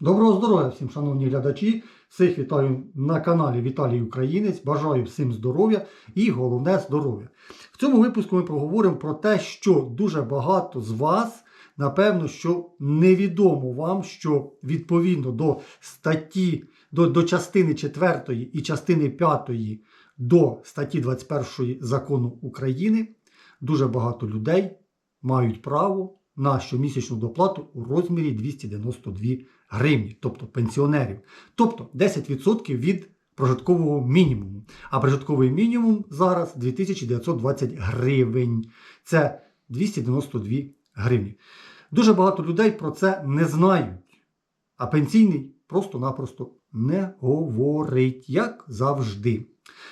Доброго здоров'я всім, шановні глядачі. Всіх вітаю на каналі Віталій Українець. Бажаю всім здоров'я і головне здоров'я. В цьому випуску ми поговоримо про те, що дуже багато з вас, напевно, що невідомо вам, що відповідно до статті, до, до частини 4 і частини 5 до статті 21 закону України дуже багато людей мають право на щомісячну доплату у розмірі 292 гривні, тобто пенсіонерів. Тобто 10% від прожиткового мінімуму. А прожитковий мінімум зараз 2920 гривень. Це 292 гривні. Дуже багато людей про це не знають. А пенсійний просто-напросто не говорить, як завжди.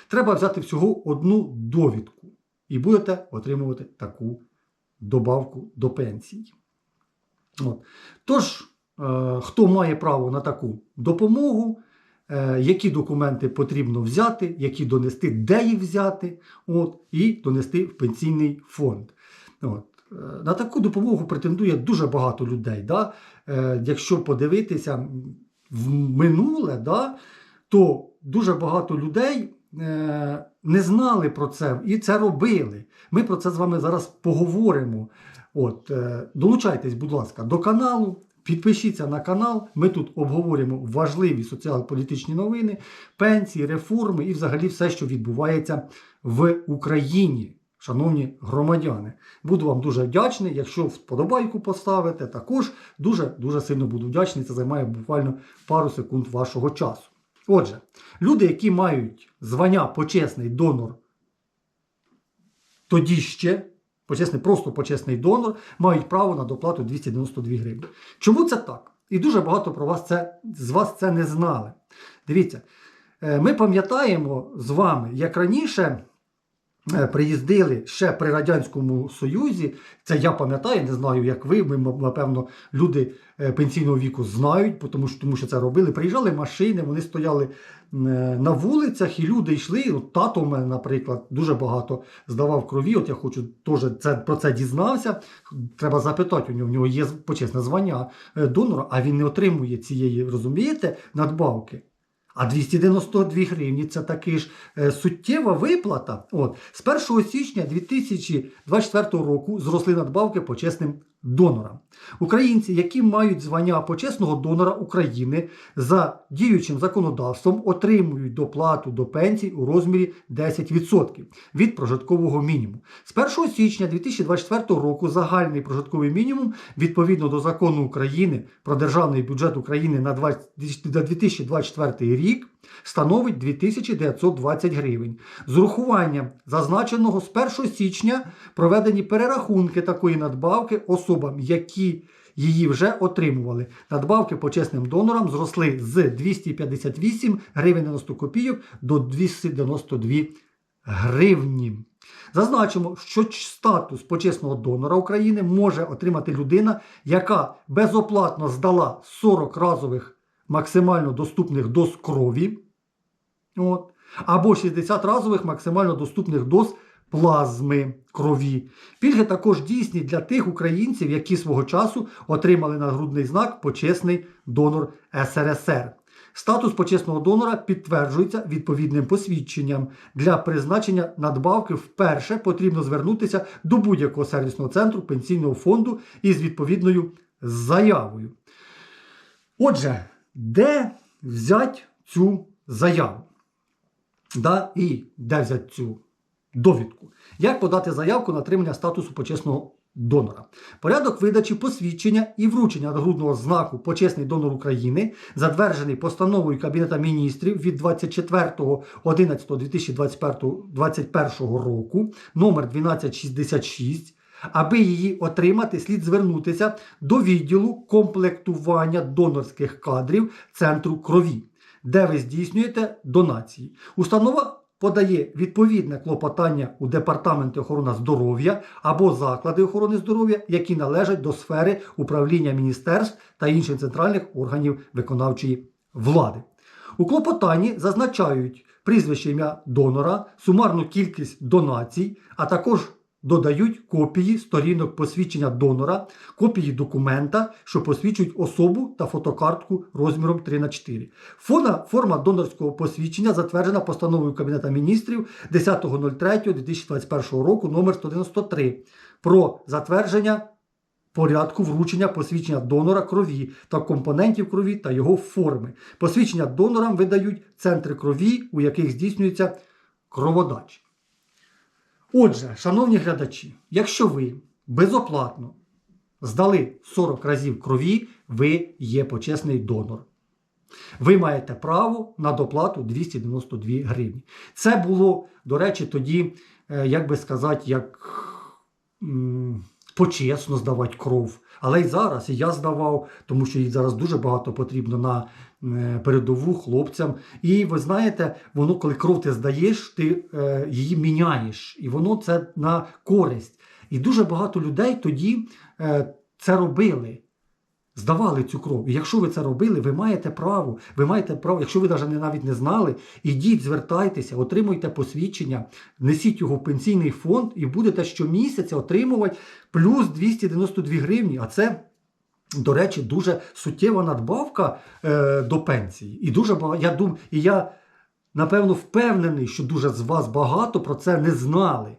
Треба взяти всього одну довідку, і будете отримувати таку добавку до пенсії. От. Тож, хто має право на таку допомогу, е, які документи потрібно взяти, які донести, де їх взяти, от, і донести в пенсійний фонд. От. Е, На таку допомогу претендує дуже багато людей. Да? Е, Якщо подивитися в минуле, да, то дуже багато людей е, не знали про це і це робили. Ми про це з вами зараз поговоримо. От, е, долучайтесь, будь ласка, до каналу. Підпишіться на канал, ми тут обговорюємо важливі соціально-політичні новини, пенсії, реформи і взагалі все, що відбувається в Україні, шановні громадяни. Буду вам дуже вдячний. Якщо вподобайку поставите, також дуже-дуже сильно буду вдячний. Це займає буквально пару секунд вашого часу. Отже, люди, які мають звання почесний донор, тоді ще, почесний, просто почесний донор, мають право на доплату 292 гривні. Чому це так? І дуже багато про вас це, з вас це не знали. Дивіться, е, ми пам'ятаємо з вами, як раніше. Е, Приїздили ще при Радянському Союзі. Це я пам'ятаю, не знаю, як ви. Ми, напевно, люди е, пенсійного віку знають, тому що, тому що це робили. Приїжджали машини, вони стояли е, на вулицях, і люди йшли. От тато у мене, наприклад, дуже багато здавав крові. От я хочу теж це, про це дізнався. Треба запитати у нього. У нього є почесне звання донора, а він не отримує цієї, розумієте, надбавки. А 292 гривні це таки ж е, суттєва виплата. От, з 1 січня 2024 року зросли надбавки почесним донорам. Українці, які мають звання почесного донора України за діючим законодавством, отримують доплату до пенсій у розмірі 10% від прожиткового мінімуму. З 1 січня 2024 року загальний прожитковий мінімум відповідно до закону України про державний бюджет України на 20 на 2024 рік становить 2920 гривень. З урахуванням зазначеного з 1 січня проведені перерахунки такої надбавки особам, які її вже отримували. Надбавки почесним донорам зросли з 258 гривень 90 копійок до 292 гривні. Зазначимо, що статус почесного донора України може отримати людина, яка безоплатно здала 40 разових максимально доступних доз крові, от, або 60 разових максимально доступних доз плазми крові. Пільги також дійсні для тих українців, які свого часу отримали нагрудний знак Почесний донор СРСР. Статус почесного донора підтверджується відповідним посвідченням. Для призначення надбавки вперше потрібно звернутися до будь-якого сервісного центру пенсійного фонду із відповідною заявою. Отже, де взяти цю заяву? Да, і де взяти цю довідку? Як подати заявку на отримання статусу почесного донора? Порядок видачі посвідчення і вручення нагрудного знаку Почесний донор України, затверджений постановою Кабінета міністрів від 24.11.2021 року, номер 1266. Аби її отримати, слід звернутися до відділу комплектування донорських кадрів Центру крові, де ви здійснюєте донації. Установа подає відповідне клопотання у Департаменті охорони здоров'я або заклади охорони здоров'я, які належать до сфери управління міністерств та інших центральних органів виконавчої влади. У клопотанні зазначають прізвище ім'я донора, сумарну кількість донацій, а також додають копії сторінок посвідчення донора, копії документа, що посвідчують особу та фотокартку розміром 3 х 4 Фона, форма донорського посвідчення затверджена постановою Кабінету міністрів 10.03.2021 року номер 193 про затвердження порядку вручення посвідчення донора крові та компонентів крові та його форми. Посвідчення донорам видають центри крові, у яких здійснюється кроводач. Отже, шановні глядачі, якщо ви безоплатно здали 40 разів крові, ви є почесний донор. Ви маєте право на доплату 292 гривні. Це було, до речі, тоді, е, як би сказати, як почесно здавати кров. Але й зараз я здавав, тому що їй зараз дуже багато потрібно на передову хлопцям. І ви знаєте, воно, коли кров ти здаєш, ти е, її міняєш, і воно це на користь. І дуже багато людей тоді е, це робили. Здавали цю кров. І якщо ви це робили, ви маєте право. Ви маєте право, якщо ви навіть не- навіть не знали, ідіть, звертайтеся, отримуйте посвідчення, несіть його в пенсійний фонд і будете щомісяця отримувати плюс 292 гривні. А це, до речі, дуже суттєва надбавка е, до пенсії. І дуже багато. Я думаю, і я напевно впевнений, що дуже з вас багато про це не знали.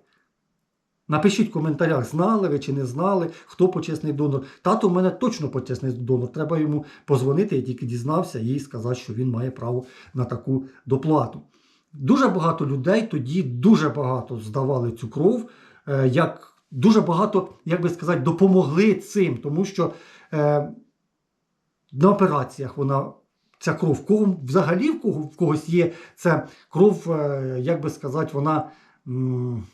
Напишіть в коментарях, знали ви чи не знали, хто почесний донор. Тато в мене точно почесний донор. Треба йому позвонити, я тільки дізнався і сказати, що він має право на таку доплату. Дуже багато людей тоді дуже багато здавали цю кров, е, як дуже багато, як би сказати, допомогли цим, тому що е, на операціях вона. Ця кров, кого взагалі в кого в когось є це кров, е, як би сказати, вона м,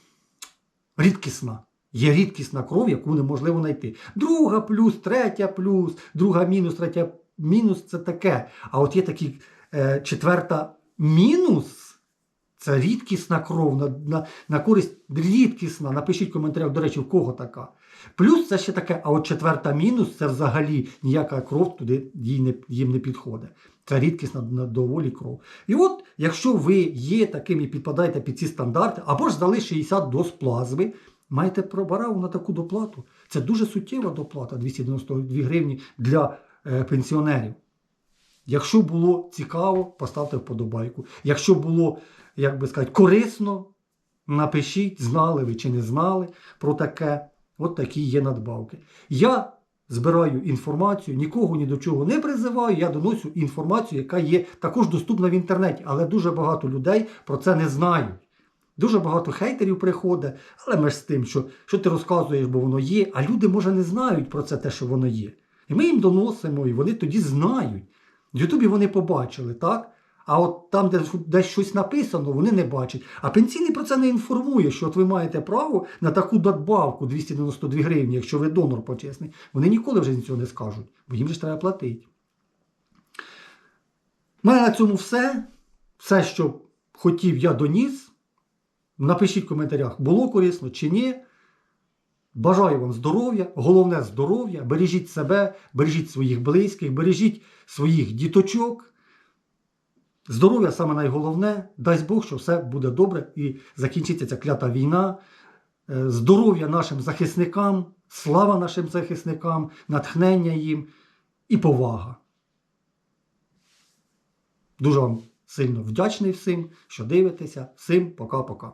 рідкісна. Є рідкісна кров, яку неможливо знайти. Друга плюс, третя плюс, друга мінус, третя мінус це таке. А от є такі е, четверта мінус. Це рідкісна кров на, на, на користь рідкісна. Напишіть в коментарях, до речі, в кого така. Плюс це ще таке, а от четверта мінус це взагалі ніяка кров туди їй не, їм не підходить. Це рідкісна на- доволі кров. І от, якщо ви є таким і підпадаєте під ці стандарти, або ж здали 60 доз плазми, маєте право на таку доплату. Це дуже суттєва доплата 292 гривні для е, пенсіонерів. Якщо було цікаво, поставте вподобайку. Якщо було, як би сказати, корисно, напишіть, знали ви чи не знали про таке. От такі є надбавки. Я збираю інформацію, нікого ні до чого не призиваю, я доношу інформацію, яка є також доступна в інтернеті, але дуже багато людей про це не знають. Дуже багато хейтерів приходить, але ми ж з тим, що, що ти розказуєш, бо воно є, а люди, може, не знають про це те, що воно є. І ми їм доносимо, і вони тоді знають. В Ютубі вони побачили, так? А от там, де десь щось написано, вони не бачать. А пенсійний про це не інформує, що от ви маєте право на таку надбавку 292 гривні, якщо ви донор почесний. Вони ніколи вже цього не скажуть, бо їм же ж треба платити. У мене на цьому все. Все, що хотів, я доніс. Напишіть в коментарях, було корисно чи ні. Бажаю вам здоров'я, головне здоров'я. Бережіть себе, бережіть своїх близьких, бережіть своїх діточок. Здоров'я саме найголовне. Дасть Бог, що все буде добре і закінчиться ця клята війна. Е, Здоров'я нашим захисникам, слава нашим захисникам, натхнення їм і повага. Дуже вам сильно вдячний всім, що дивитеся. Всім пока-пока.